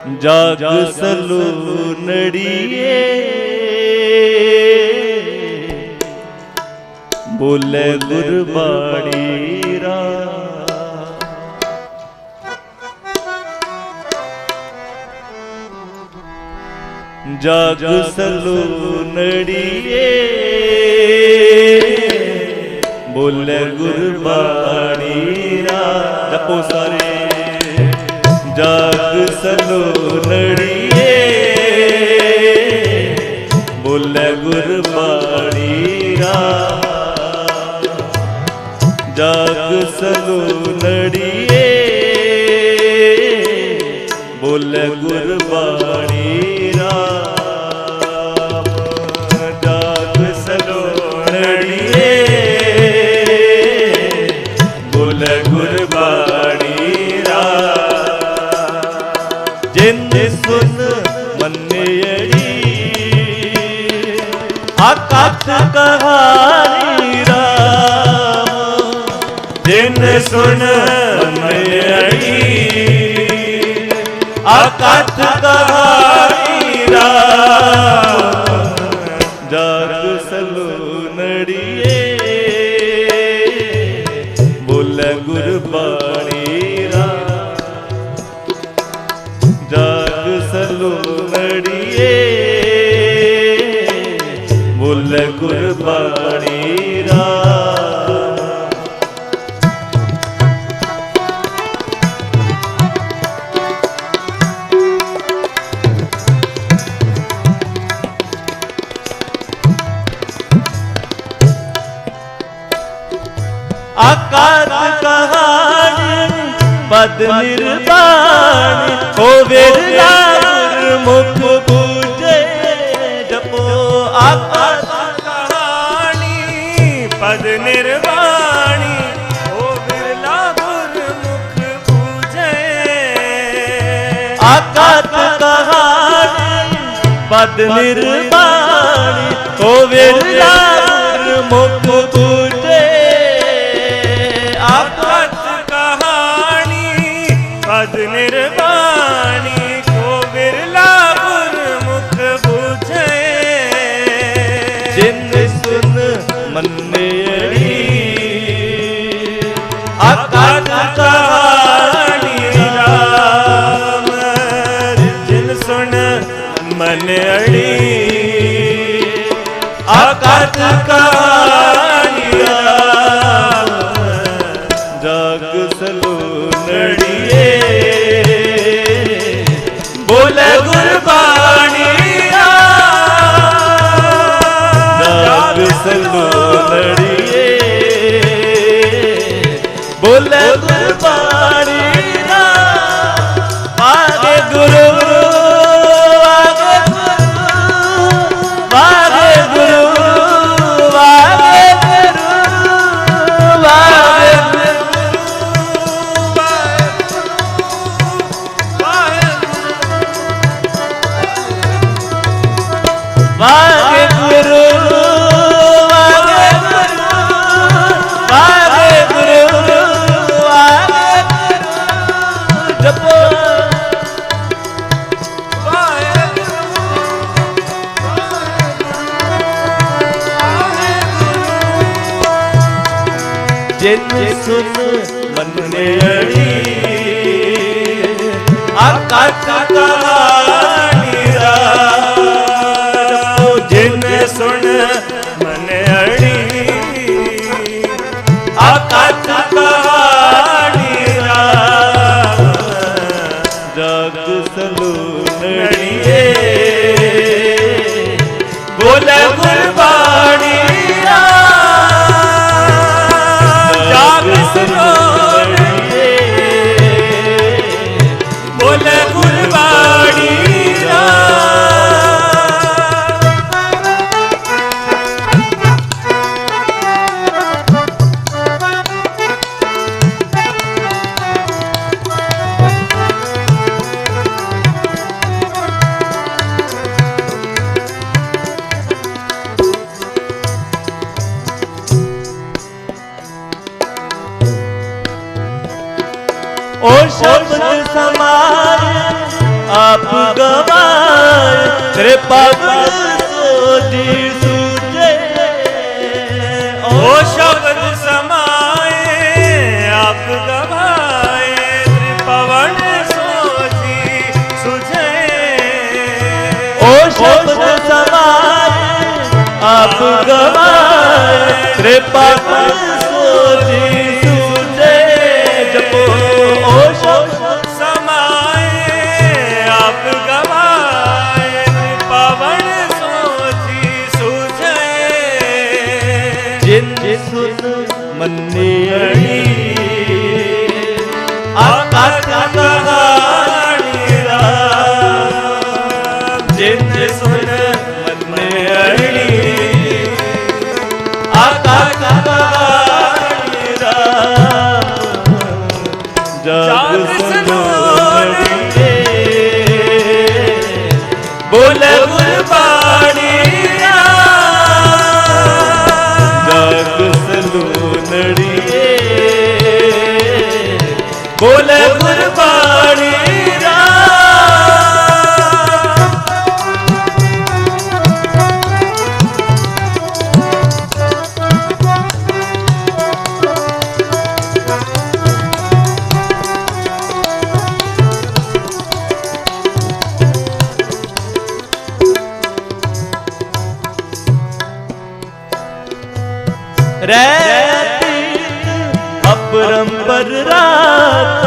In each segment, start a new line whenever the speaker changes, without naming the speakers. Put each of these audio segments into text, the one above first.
ਜਗ ਸਲੂ ਨੜੀਏ ਬੋਲੇ ਗੁਰਬਾਣੀ ਰਾ। ਜਗ ਸਲੂ ਨੜੀਏ ਬੋਲੇ ਗੁਰਬਾਣੀ ਰਾ। ਜਪੋ ਸਲੂ ਨੜੀਏ ਆਕਤ ਕਹਾਣੀ ਰਾਮ। ਜਿਨ ਸੁਨ ਪਦ ਨਿਰਵਾਣੀ ਹੋਵੇ ਗੁਰਮੁਖ ਪੂਜੇ ਜਪੋ ਆਕਾਤ
ਕਹਾਣੀ ਪਦ ਨਿਰਵਾਣੀ ਓ ਬਿਰਲਾ ਗੁਰਮੁਖ ਪੂਜੇ।
ਆਕਾਤ ਕਹਾਣੀ ਪਦ ਨਿਰਵਾਣੀ ਹੋਵੇ ਗੁਰਮੁਖ ਪੂਜੇ
ਮਨ ਅੜੀ।
ਆਕਾਤ ਕਹਾਣੀ ਜਗ ਸਲੂ ਬੋਲੇ ਗੁਰਬਾਣੀ ਜਗ ਸਲੂ ਜਿਨ ਸੁਨ ਮੰਨੇੜੀ ਆਕਾਤ ਕਹਾਣੀ ਸ਼ਬਦ ਸਮਾਰ
ਆਪ ਗਵਾਏ। ਤੇਰੇ ਪਵਨ
ਸੋਦੀ ਸੂਜੇ
ਓ ਸ਼ਬਦ ਸਮਾਏ, ਆਪ ਗਵਾਏ। ਤੇਰੇ ਪਵਨ ਸੋਦੀ ਸੁਜੇ ਓ ਸ਼ਬਦ
ਸਮਾਏ, ਆਪ ਗਵਾਏ।
ਤੇਰੇ
ਪਵਨ
ਬੋਲੇ
ਗੁਰਬਾਣੀ
हर
रात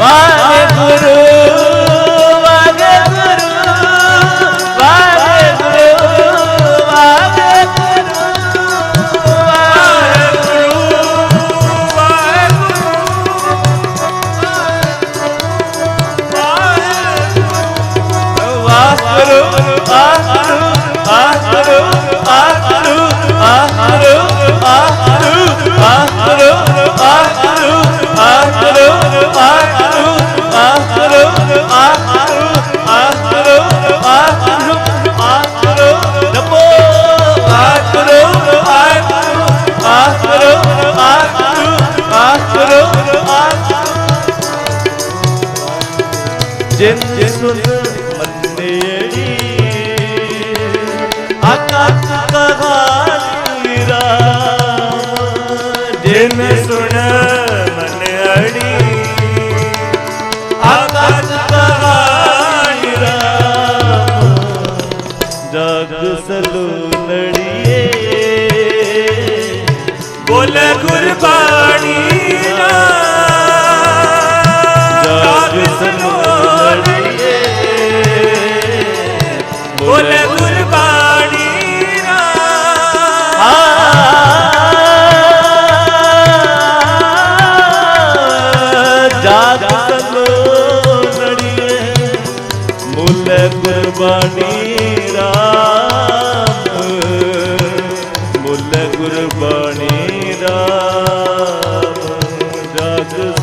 I Bye, Guru. 坚持。जग